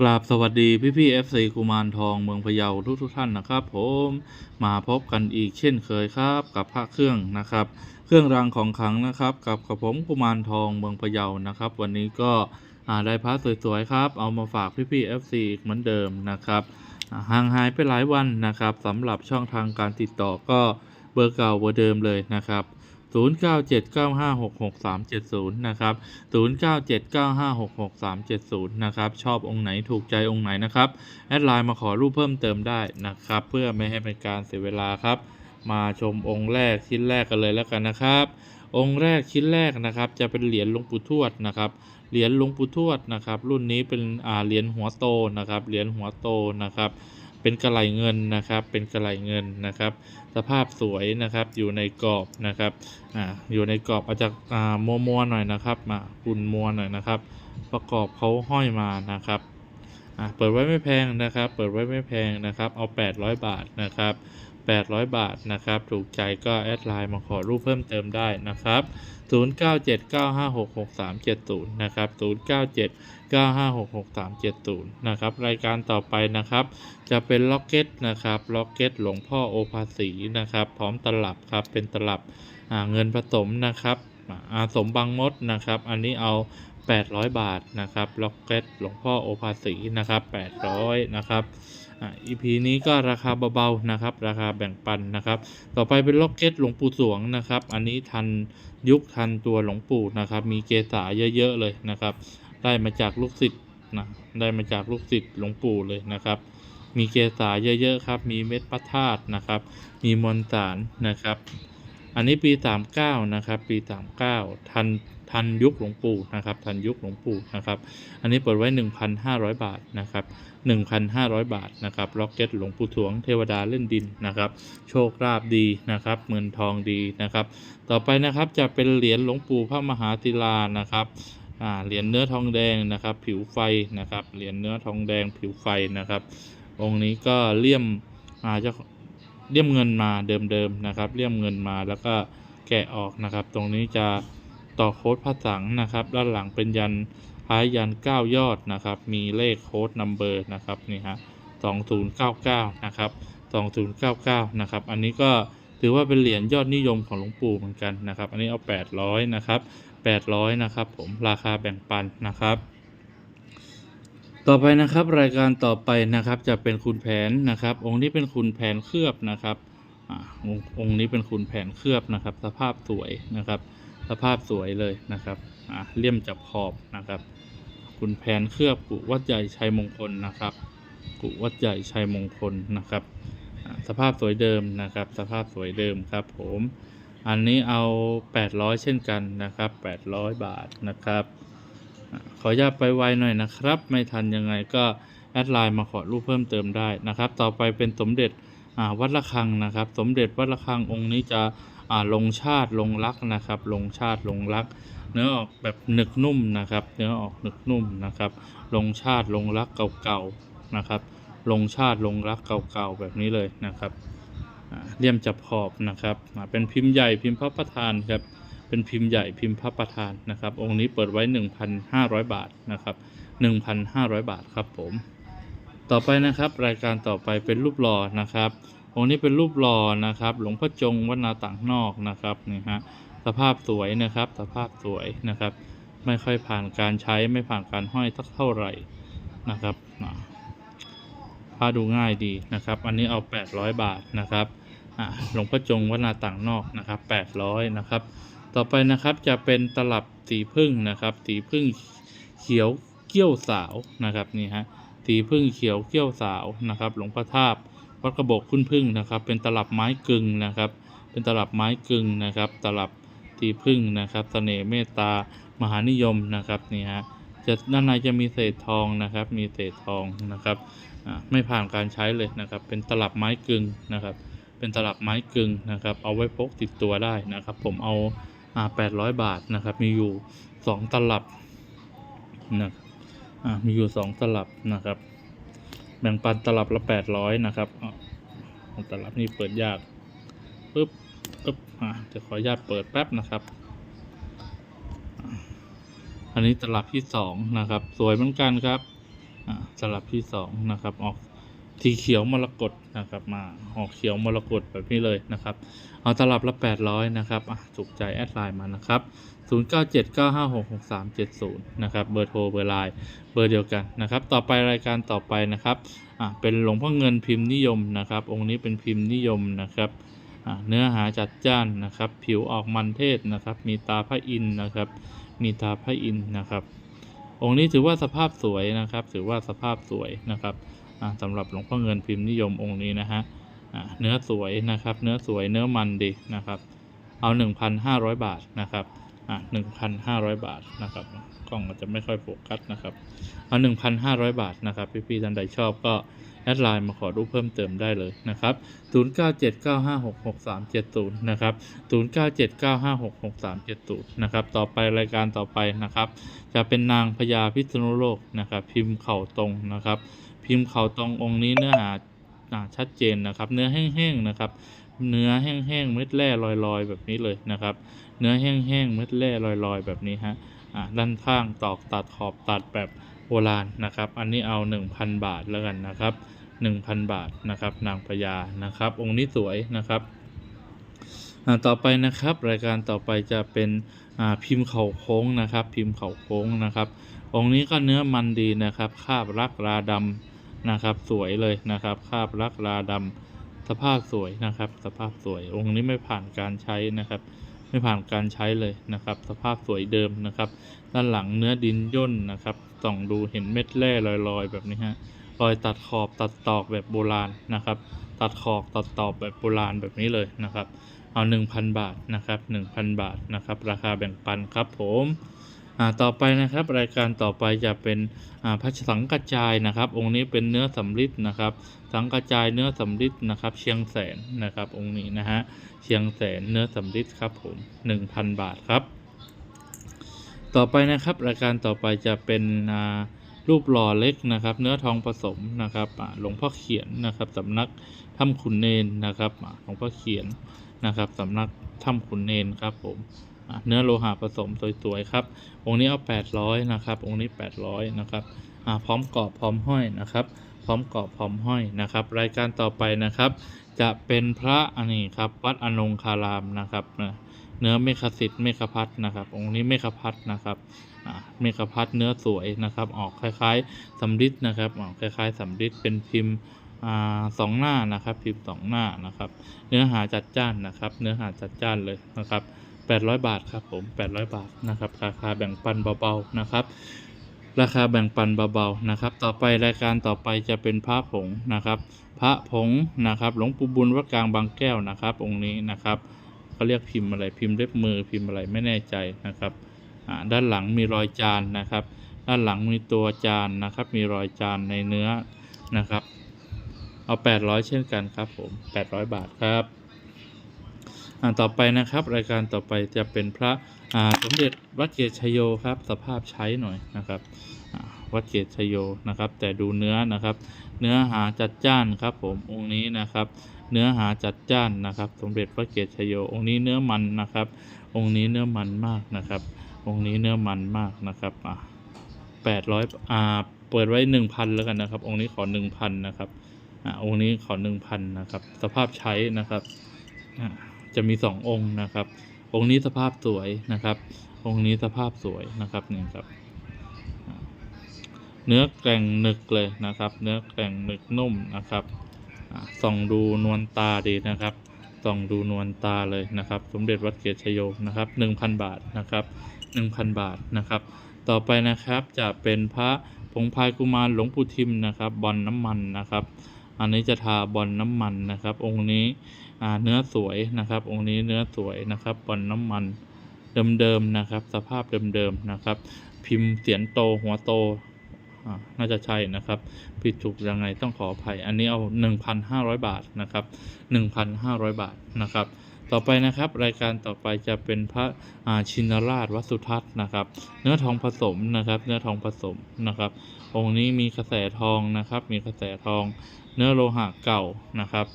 กราบสวัสดีพี่พี่เอฟซีกุมารทองเมืองพะเยาทุกทุกท่านนะครับผมมาพบกันอีกเช่นเคยครับกับพระเครื่องนะครับ เครื่องรางของขลังนะครับกับกับผมกุมารทองเมืองพะเยานะครับ วันนี้ก็ได้พระสวยๆครับ เอามาฝากพี่พี่เอฟซีเหมือนเดิมนะครับห่างหายไปหลายวันนะครับสำหรับช่องทางการติดต่อก็เบอร์เก่าเบอร์เดิมเลยนะครับ 0979566370 นะครับ 0979566370 นะครับ ชอบองค์ไหนถูกใจองค์ไหนนะครับ แอดไลน์มาขอรูปเพิ่มเติมได้นะครับ เพื่อไม่ให้เป็นการเสียเวลาครับ มาชมองค์แรกชิ้นแรกกันเลยแล้วกันนะครับ องค์แรกชิ้นแรกนะครับ จะเป็นเหรียญหลวงปู่ทวดนะครับ เหรียญหลวงปู่ทวดนะครับ รุ่นนี้เป็นอ่าเหรียญหัวโตนะครับ เหรียญหัวโตนะครับเป็นกระไหลเงินนะครับ เป็นกระไหลเงินนะครับ สภาพสวยนะครับ อยู่ในกรอบนะครับอ่าอยู่ในกรอบอาจจะอ่ามัวมัวหน่อยนะครับมาปุ่นมัวหน่อยนะครับ ประกอบเขาห้อยมานะครับอ่าเปิดไว้ไม่แพงนะครับ เปิดไว้ไม่แพงนะครับ เอา 800 บาทนะครับ 800 บาทนะครับ ถูกใจก็แอดไลน์มาขอรูปเพิ่มเติมได้นะครับ 0979566370 นะครับ 0979566370 นะครับ รายการต่อไปนะครับ จะเป็นล็อกเก็ตนะครับ ล็อกเก็ตหลวงพ่อโอภาสีนะครับ พร้อมตลับครับ เป็นตลับเงินผสมนะครับอาอาสมบางมดนะครับ อันนี้เอา 800 บาทนะครับ ล็อกเก็ตหลวงพ่อโอภาสีนะครับ 800 นะครับ อ่า EP นี้ก็ราคาเบาๆนะครับ ราคาแบ่งปันนะครับ ต่อไปเป็นล็อกเก็ตหลวงปู่สวงนะครับ อันนี้ทันยุคทันตัวหลวงปู่นะครับ มีเกษาเยอะๆเลยนะครับ ได้มาจากลูกศิษย์นะได้มาจากลูกศิษย์หลวงปู่เลยนะครับ มีเกษาเยอะๆครับ มีเม็ดพระธาตุนะครับ มีมวลสารนะครับ อันนี้ปี 39 นะครับ ปี 39 ทันทันยุคหลวงปู่นะครับ ทันยุคหลวงปู่นะครับ อันนี้เปิดไว้ 1,500 บาทนะครับ 1,500 บาทนะครับล็อกเก็ตหลวงปู่ถวงเทวดาเล่นดินนะครับ โชคลาภดีนะครับเงินทองดีนะครับ ต่อไปนะครับจะเป็นเหรียญหลวงปู่พระมหาศิลานะครับเหรียญเนื้อทองแดงนะครับ ผิวไฟนะครับ เหรียญเนื้อทองแดงผิวไฟนะครับ องค์นี้ก็เลี่ยมอาเจะ เลี่ยมเงินมาเดิมๆนะครับ เลี่ยมเงินมาแล้วก็แกะออกนะครับ ตรงนี้จะต่อโค้ดพระสังนะครับ ด้านหลังเป็นยันคล้ายยันเก้ายอดนะครับ มีเลขโค้ดนัมเบอร์นะครับนี่ฮะสองศูนย์เก้าเก้านะครับสองศูนย์เก้าเก้านะครับ อันนี้ก็ถือว่าเป็นเหรียญยอดนิยมของหลวงปู่เหมือนกันนะครับ อันนี้เอาแปดร้อยนะครับแปดร้อยนะครับผมราคาแบ่งปันนะครับ ต่อไปนะครับรายการต่อไปนะครับจะเป็นคุณแผนนะครับ องค์นี้เป็นคุณแผนเคลือบนะครับองค์องค์นี้เป็นคุณแผนเคลือบนะครับ สภาพสวยนะครับ สภาพสวยเลยนะครับเลี่ยมจับขอบนะครับ คุณแผนเคลือบกุวัดใหญ่ชัยมงคลนะครับกุวัดใหญ่ชัยมงคลนะครับสภาพสวยเดิมนะครับ สภาพสวยเดิมครับ ผม อันนี้เอา 800 เช่นกันนะครับ 800 บาทนะครับ ขออนุญาตไปไวหน่อยนะครับ ไม่ทันยังไงก็แอดไลน์มาขอรูปเพิ่มเติมได้นะครับ ต่อไปเป็นสมเด็จวัดระฆังนะครับ สมเด็จวัดระฆังองค์นี้จะลงชาติลงรักนะครับ ลงชาติลงรัก เนื้อออกแบบหนึกนุ่มนะครับ เนื้อออกหนึกนุ่มนะครับ ลงชาติลงรักเก่าๆนะครับ ลงชาติลงรักเก่าๆแบบนี้เลยนะครับเลี่ยมจับขอบนะครับเป็นพิมพ์ใหญ่พิมพ์พระประธานครับ เป็นพิมพ์ใหญ่พิมพ์พระประธานนะครับ องค์นี้เปิดไว้ 1,500 บาทนะครับ 1,500 บาทครับผม ต่อไปนะครับ รายการต่อไปเป็นรูปหล่อนะครับ องค์นี้เป็นรูปหล่อนะครับ หลวงพ่อจงวัดนาต่างนอกนะครับนี่ฮะสภาพสวยนะครับ สภาพสวยนะครับ ไม่ค่อยผ่านการใช้ไม่ผ่านการห้อยสักเท่าไหร่นะครับอ่าผ้าดูง่ายดีนะครับ อันนี้เอา 800 บาทนะครับหลวงพ่อจงวัดนาต่างนอกนะครับ 800นะครับ ต่อไปนะครับจะเป็นตลับสีพึ่งนะครับสีพึ่งเขียวเกี้ยวสาวนะครับนี่ฮะสีพึ่งเขียวเกี้ยวสาวนะครับ หลวงพ่อทาบวัดกระบอกคุณพึ่งนะครับ เป็นตลับไม้กึ่งนะครับ เป็นตลับไม้กึ่งนะครับ ตลับสีพึ่งนะครับเสน่ห์เมตตามหานิยมนะครับนี่ฮะจะด้านในจะมีเศษทองนะครับ มีเศษทองนะครับไม่ผ่านการใช้เลยนะครับ เป็นตลับไม้กึ่งนะครับ เป็นตลับไม้กึ่งนะครับ เอาไว้พกติดตัวได้นะครับ ผมเอา อ่าแปดร้อยบาทนะครับ มีอยู่สองตลับนะครับอ่ามีอยู่สองตลับนะครับ แบ่งปันตลับละแปดร้อยนะครับอ่าของตลับนี้เปิดยากปึ๊บปึ๊บอ่าจะขออนุญาตเปิดแป๊บนะครับ อันนี้ตลับที่สองนะครับ สวยเหมือนกันครับอ่าสลับที่สองนะครับ ออก สีเขียวมรกตนะครับมาออกเขียวมรกตแบบนี้เลยนะครับ เอาตลับละ 800 นะครับอะถูกใจแอดไลน์มานะครับ 0979566370 นะครับเบอร์โทรเบอร์ไลน์เบอร์เดียวกันนะครับ ต่อไปรายการต่อไปนะครับอะเป็นหลวงพ่อเงินพิมพ์นิยมนะครับ องค์นี้เป็นพิมพ์นิยมนะครับอะเนื้อหาจัดจ้านนะครับ ผิวออกมันเทศนะครับ มีตาพระอินนะครับ มีตาพระอินนะครับ องค์นี้ถือว่าสภาพสวยนะครับ ถือว่าสภาพสวยนะครับ สำหรับหลวงพ่อเงินพิมพ์นิยมองค์นี้นะฮะเนื้อสวยนะครับ เนื้อสวยเนื้อมันดีนะครับ เอา 1,500 บาทนะครับอะ1,500 บาทนะครับกล้องอาจจะไม่ค่อยโฟกัสนะครับเอา 1,500 บาทนะครับ พี่ๆท่านใดชอบก็แอดไลน์มาขอรูปเพิ่มเติมได้เลยนะครับ0979566370นะครับ0979566370นะครับ ต่อไปรายการต่อไปนะครับ จะเป็นนางพญาพิษณุโลกนะครับ พิมพ์เข่าตรงนะครับ พิมพ์เข่าตรงองค์นี้เนื้อหาชัดเจนนะครับ เนื้อแห้งๆนะครับ เนื้อแห้งๆเม็ดแร่ลอยๆ แบบนี้เลยนะครับ เนื้อแห้งๆเม็ดแร่ลอยๆ แบบนี้ฮะด้านข้างตอกตัดขอบตัดแบบโบราณนะครับ อันนี้เอา 1,000 บาทแล้วกันนะครับ 1,000 บาทนะครับ นางพญานะครับ องค์นี้สวยนะครับต่อไปนะครับรายการต่อไปจะเป็นพิมพ์เข่าโค้งนะครับ พิมพ์เข่าโค้งนะครับ องค์นี้ก็เนื้อมันดีนะครับคาบรักราดำ นะครับ สวยเลยนะครับคาบลักลาดำสภาพสวยนะครับ สภาพสวยองค์นี้ไม่ผ่านการใช้นะครับ ไม่ผ่านการใช้เลยนะครับ สภาพสวยเดิมนะครับ ด้านหลังเนื้อดินย่นนะครับส่องดูเห็นเม็ดแร่ลอยๆ แบบนี้ฮะรอยตัดขอบตัดตอกแบบโบราณนะครับ ตัดขอบตัดตอกแบบโบราณแบบนี้เลยนะครับ เอา 1,000 บาทนะครับ 1,000 บาทนะครับ ราคาแบ่งปันครับผมอ่า ต่อไปนะครับรายการต่อไปจะเป็นพระสังกระจายนะครับ องค์นี้เป็นเนื้อสำริดนะครับ สังกระจายเนื้อสำริดนะครับ เชียงแสนนะครับ องค์นี้นะฮะเชียงแสนเนื้อสำริดครับผม 1,000 บาทครับ ต่อไปนะครับรายการต่อไปจะเป็นรูปหล่อเล็กนะครับ เนื้อทองผสมนะครับหลวงพ่อเขียนนะครับสำนักถ้ำขุนเนนนะครับหลวงพ่อเขียนนะครับสำนักถ้ำขุนเนนครับผม เนื้อโลหะผสมสวยๆครับ องค์นี้เอา 800 นะครับ องค์นี้ 800 นะครับอ่าพร้อมกรอบพร้อมห้อยนะครับ พร้อมกรอบพร้อมห้อยนะครับ รายการต่อไปนะครับ จะเป็นพระอันนี้ครับวัดอนงคารามนะครับเนื้อเมฆสิทธิ์เมฆพัทนะครับ องค์นี้เมฆพัทนะครับอ่าเมฆพัทเนื้อสวยนะครับ ออกคล้ายๆสำริดนะครับออกคล้ายๆสำริดเป็นพิมพ์อ่าสองหน้านะครับ พิมพ์สองหน้านะครับ เนื้อหาจัดจ้านนะครับ เนื้อหาจัดจ้านเลยนะครับ 800 บาทครับผม 800 บาทนะครับ ราคาแบ่งปันเบาๆนะครับ ราคาแบ่งปันเบาๆนะครับ ต่อไปรายการต่อไปจะเป็นพระผงนะครับ พระผงนะครับหลวงปู่บุญวัดกลางบางแก้วนะครับ องค์นี้นะครับเขาเรียกพิมพ์อะไรพิมพ์เล็บมือพิมพ์อะไรไม่แน่ใจนะครับด้านหลังมีรอยจานนะครับ ด้านหลังมีตัวจานนะครับ มีรอยจานในเนื้อนะครับ เอา 800 เช่นกันครับผม 800 บาทครับ ต่อไปนะครับ รายการต่อไปจะเป็นพระอ่าสมเด็จวัดเกศชโยครับ สภาพใช้หน่อยนะครับอ่าวัดเกศชโยนะครับ แต่ดูเนื้อนะครับ เนื้อหาจัดจ้านครับผมองค์นี้นะครับ เนื้อหาจัดจ้านนะครับ สมเด็จพระเกศชโยองค์นี้เนื้อมันนะครับ องค์นี้เนื้อมันมากนะครับ องค์นี้เนื้อมันมากนะครับอ่าแปดร้อยอ่าเปิดไว้หนึ่งพันแล้วกันนะครับ องค์นี้ขอหนึ่งพันนะครับอ่าองค์นี้ขอหนึ่งพันนะครับ สภาพใช้นะครับอ่า จะมีสององค์นะครับ องค์นี้สภาพสวยนะครับ องค์นี้สภาพสวยนะครับนี่ครับ เนื้อแกร่งหนึกเลยนะครับ เนื้อแกร่งหนึกนุ่มนะครับส่องดูนวลตาดีนะครับส่องดูนวลตาเลยนะครับ สมเด็จวัดเกียรติชโยนะครับหนึ่งพันบาทนะครับหนึ่งพันบาทนะครับ ต่อไปนะครับจะเป็นพระผงพายกุมารหลวงปู่ทิมนะครับบอลน้ำมันนะครับ อันนี้จะทาบอลน้ำมันนะครับ องค์นี้ เนื้อสวยนะครับ องค์นี้เนื้อสวยนะครับบอลน้ำมันเดิมๆนะครับ สภาพเดิมๆนะครับ พิมพ์เสียนโตหัวโตน่าจะใช่นะครับผิดถูกยังไงต้องขออภัย อันนี้เอา 1,500 บาทนะครับ 1,500 บาทนะครับ ต่อไปนะครับ รายการต่อไปจะเป็นพระาชินราชวัสุทัศน์นะครับ เนื้อทองผสมนะครับ เนื้อทองผสมนะครับ องค์นี้มีกระแสทองนะครับ มีกระแสทอง เนื้อโลหะเก่านะครับ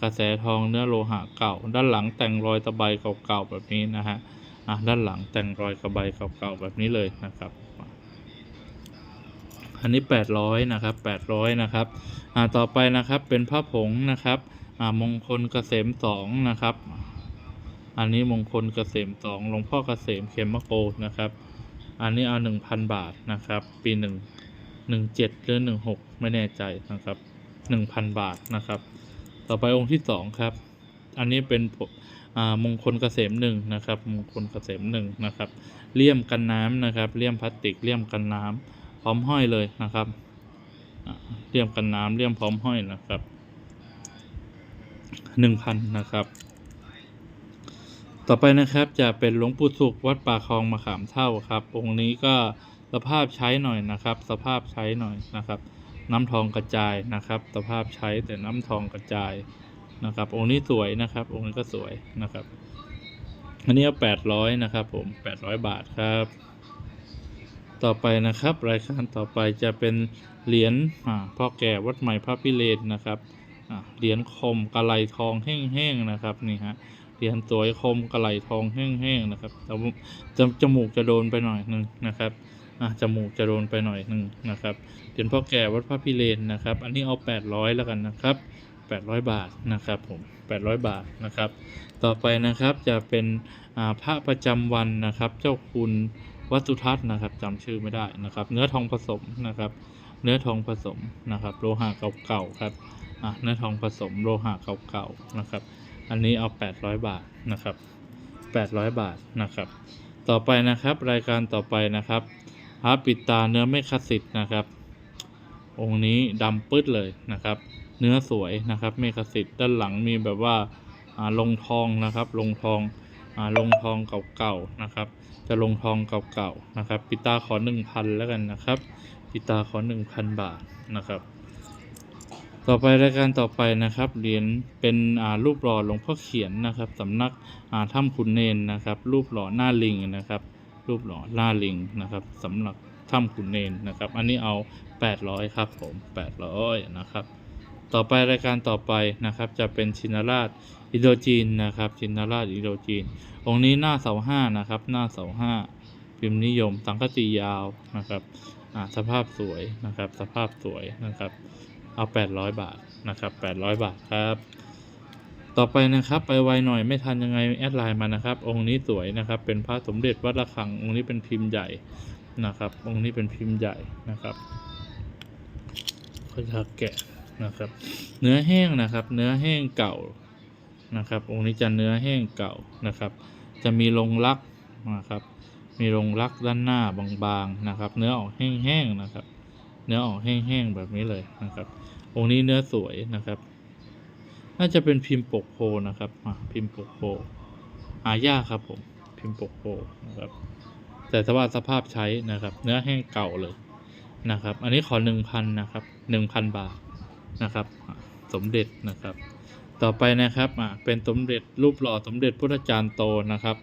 กระแสทองเนื้อโลหะเก่า ด้านหลังแต่งรอยตะไบเก่าๆแบบนี้นะฮะด้านหลังแต่งรอยกระใบเก่าๆแบบนี้เลยนะครับ อันนี้ 800นะครับ800นะครับต่อไปนะครับเป็นพระผงนะครับมงคลเกษมสองนะครับ อันนี้มงคลเกษมสองหลวงพ่อเกษมเขมมะโกนะครับ อันนี้เอา1,000บาทนะครับ ปีหนึ่งหนึ่งเจ็ดหรือหนึ่งหกไม่แน่ใจนะครับหนึ่งพันบาทนะครับ ต่อไปองค์ที่สองครับ อันนี้เป็นมงคลเกษมหนึ่งนะครับ มงคลเกษมหนึ่งนะครับ เลี่ยมกันน้ำนะครับ เลี่ยมพลาสติก เลี่ยมกันน้ำพร้อมห้อยเลยนะครับ เลี่ยมกันน้ำเลี่ยมพร้อมห้อยนะครับหนึ่งพันนะครับ ต่อไปนะครับจะเป็นหลวงปู่สุขวัดป่าคลองมะขามเท่าครับ องค์นี้ก็สภาพใช้หน่อยนะครับ สภาพใช้หน่อยนะครับ น้ำทองกระจายนะครับ สภาพใช้แต่น้ำทองกระจายนะครับ องค์นี้สวยนะครับ องค์นี้ก็สวยนะครับ อันนี้เอาแปดร้อยนะครับผมแปดร้อยบาทครับ ต่อไปนะครับ รายการต่อไปจะเป็นเหรียญพ่อแก่วัดใหม่พระพิเรนนะครับเหรียญคมกะไลทองแห้งๆนะครับนี่ฮะเหรียญสวยคมกะไลทองแห้งๆนะครับแต่จมูกจะโดนไปหน่อยนึงนะครับ จมูกจะโดนไปหน่อยหนึ่งนะครับเหรียญพ่อแก่วัดพระพิเรนนะครับ อันนี้เอา 800 แล้วกันนะครับ800 บาทนะครับผม800 บาทนะครับ ต่อไปนะครับจะเป็นพระประจำวันนะครับ เจ้าคุณวัดสุทัศน์นะครับจำชื่อไม่ได้นะครับ เนื้อทองผสมนะครับ เนื้อทองผสมนะครับ โลหะเก่าๆครับเนื้อทองผสมโลหะเก่าๆนะครับ อันนี้เอา 800 บาทนะครับ 800 บาทนะครับ ต่อไปนะครับ รายการต่อไปนะครับ พระปิดตาเนื้อไม่คัดสิทธ์นะครับ องค์นี้ดำปื้ดเลยนะครับ เนื้อสวยนะครับเมฆสิทธิ์ด้านหลังมีแบบว่าลงทองนะครับ ลงทองอลงทองเก่าๆนะครับ จะลงทองเก่าๆนะครับ ปิตาขอหนึ่งพันแล้วกันนะครับ ปิตาขอหนึ่งพันบาทนะครับ ต่อไปรายการต่อไปนะครับเหรียญเป็นรูปหล่อหลวงพ่อเขียนนะครับสำนักถ้ำขุนเนนนะครับ รูปหล่อหน้าลิงนะครับ รูปหล่อหน้าลิงนะครับสำหรับถ้ำขุนเนนนะครับ อันนี้เอา 800 ครับผม800 นะครับ ต่อไปรายการต่อไปนะครับ จะเป็นชินราชอิโดจีนนะครับ ชินราชอิโดจีน องค์นี้หน้าเสาห้านะครับ หน้าเสาห้าพิมพ์นิยมสังคติยาวนะครับอ่าสภาพสวยนะครับ สภาพสวยนะครับ เอา 800 บาทนะครับ 800 บาทครับ ต่อไปนะครับ ไปไวหน่อยไม่ทันยังไงแอดไลน์มานะครับ องค์นี้สวยนะครับ เป็นพระสมเด็จวัดระฆัง องค์นี้เป็นพิมพ์ใหญ่นะครับ องค์นี้เป็นพิมพ์ใหญ่นะครับก็จะแกะนะครับ เนื้อแห้งนะครับ เนื้อแห้งเก่านะครับ องค์นี้จะเนื้อแห้งเก่านะครับ จะมีลงลักนะครับ มีลงลักด้านหน้าบางๆนะครับ เนื้อออกแห้งๆนะครับ เนื้อออกแห้งๆแบบนี้เลยนะครับ องค์นี้เนื้อสวยนะครับ น่าจะเป็นพิมพ์ปกโพนะครับพิมพ์ปกโพหายากครับผมพิมพ์ปกโพนะครับ แต่สภาพสภาพใช้นะครับ เนื้อแห้งเก่าเลยนะครับ อันนี้ขอหนึ่งพันนะครับหนึ่งพันบาทนะครับ สมเด็จนะครับ ต่อไปนะครับอ่าเป็นสมเด็จรูปหล่อสมเด็จพุทธจารย์โตนะครับ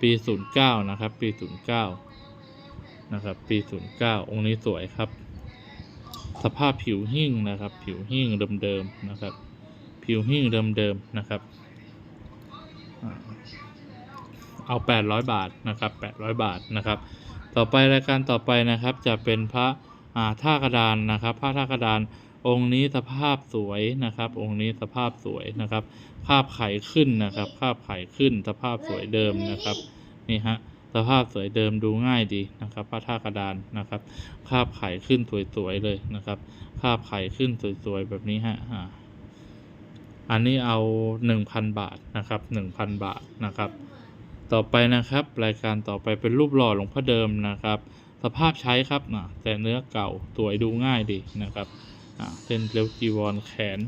ปีศูนย์เก้านะครับ ปีศูนย์เก้านะครับปีศูนย์เก้าองค์นี้สวยครับ สภาพผิวหิ้งนะครับ ผิวหิ้งเดิมๆนะครับ ผิวหิ้งเดิมๆนะครับอ่าเอา 800 บาทนะครับ 800 บาทนะครับ ต่อไปรายการต่อไปนะครับจะเป็นพระอาท่ากระดานนะครับพระท่ากระดานองค์นี้สภาพสวยนะครับ องค์นี้สภาพสวยนะครับ ภาพไข่ขึ้นนะครับภาพไข่ขึ้น สภาพสวยเดิมนะครับนี่ฮะสภาพสวยเดิมดูง่ายดีนะครับพระท่ากระดานนะครับ ภาพไข่ขึ้นสวยๆเลยนะครับ ภาพไข่ขึ้นสวยๆแบบนี้ฮะ อันนี้เอา 1,000 บาทนะครับ 1,000 บาทนะครับ ต่อไปนะครับ รายการต่อไปเป็นรูปหล่อหลวงพ่อเดิมนะครับ สภาพใช้ครับอ่าแต่เนื้อเก่าสวยดูง่ายดีนะครับเส้นเล็วจีวรแขน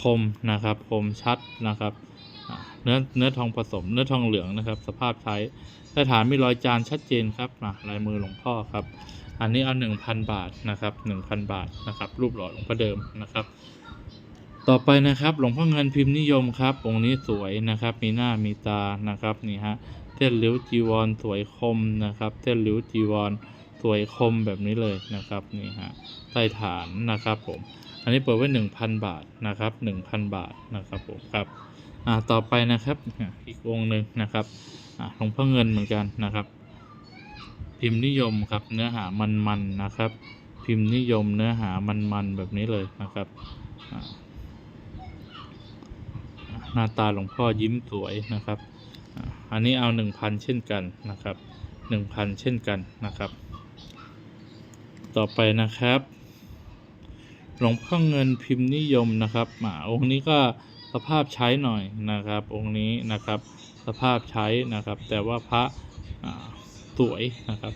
คมนะครับคมชัดนะครับเนื้อเนื้อทองผสมเนื้อทองเหลืองนะครับ สภาพใช้ใต้ฐานมีรอยจานชัดเจนครับอ่าลายมือหลวงพ่อครับ อันนี้เอา 1,000 บาทนะครับ 1,000 บาทนะครับ รูปหล่อหลวงพ่อเดิมนะครับ ต่อไปนะครับ หลวงพ่อเงินพิมพ์นิยมครับ องค์นี้สวยนะครับ มีหน้ามีตานะครับนี่ฮะเส้นริ้วจีวรสวยคมนะครับ เส้นริ้วจีวรสวยคมแบบนี้เลยนะครับนี่ฮะใต้ฐานนะครับผม อันนี้เปิดไว้1,000บาทนะครับ1,000บาทนะครับผมครับอ่าต่อไปนะครับอีกองค์หนึ่งนะครับอ่าหลวงพ่อเงินเหมือนกันนะครับ พิมพ์นิยมครับเนื้อหามันๆนะครับ พิมพ์นิยมเนื้อหามันๆแบบนี้เลยนะครับอ่า หน้าตาหลวงพ่อยิ้มสวยนะครับ อันนี้เอาหนึ่งพันเช่นกันนะครับหนึ่งพันเช่นกันนะครับ ต่อไปนะครับ หลวงพ่อเงินพิมพ์นิยมนะครับอ่าองค์นี้ก็สภาพใช้หน่อยนะครับ องค์นี้นะครับสภาพใช้นะครับ แต่ว่าพระสวยนะครับ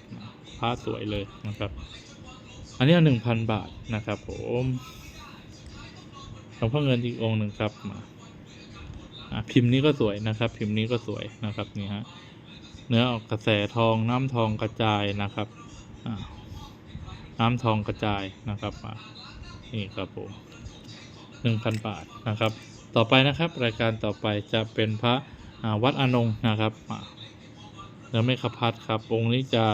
พระสวยเลยนะครับอันนี้หนึ่งพันบาทนะครับผมหลวงพ่อเงินอีกองหนึ่งครับมา พิมพ์นี้ก็สวยนะครับ พิมพ์นี้ก็สวยนะครับนี่ฮะเนื้อออกกระแสทองน้ำทองกระจายนะครับน้ำทองกระจายนะครับอ่านี่ครับผมหนึ่งพันบาทนะครับ ต่อไปนะครับ รายการต่อไปจะเป็นพระวัดอนงนะครับเนื้อเมฆพัดครับ องค์นี้จะ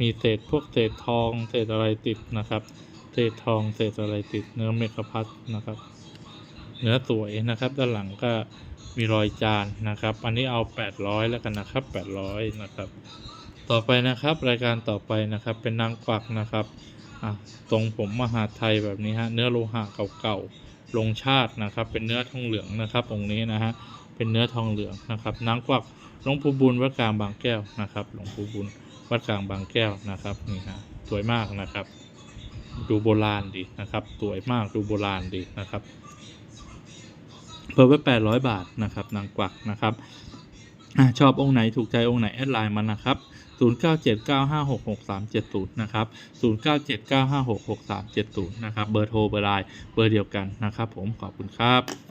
มีเศษพวกเศษทองเศษอะไรติดนะครับ เศษทองเศษอะไรติดเนื้อเมฆพัดนะครับ เนื้อสวยนะครับ ด้านหลังก็มีรอยจานนะครับ อันนี้เอา 800 แล้วกันนะครับ 800 นะครับ ต่อไปนะครับ รายการต่อไปนะครับ เป็นนางกวักนะครับอะตรงผมมหาไทยแบบนี้ฮะ เนื้อโลหะเก่าๆ ลงชาตินะครับ เป็นเนื้อทองเหลืองนะครับองนี้นะฮะ เป็นเนื้อทองเหลืองนะครับ นางกวักหลวงปู่บุญวัดกลางบางแก้วนะครับ หลวงปู่บุญวัดกลางบางแก้วนะครับ นี่ฮะ สวยมากนะครับ ดูโบราณดีนะครับ สวยมาก ดูโบราณดีนะครับ เปิดไว้800 บาทนะครับนางกวักนะครับอชอบองค์ไหนถูกใจองค์ไหนแอดไลน์มานะครับ 0979566370 นะครับ 0979566370 นะครับ เบอร์โทรเบอร์ไลน์เบอร์เดียวกันนะครับ ผมขอบคุณครับ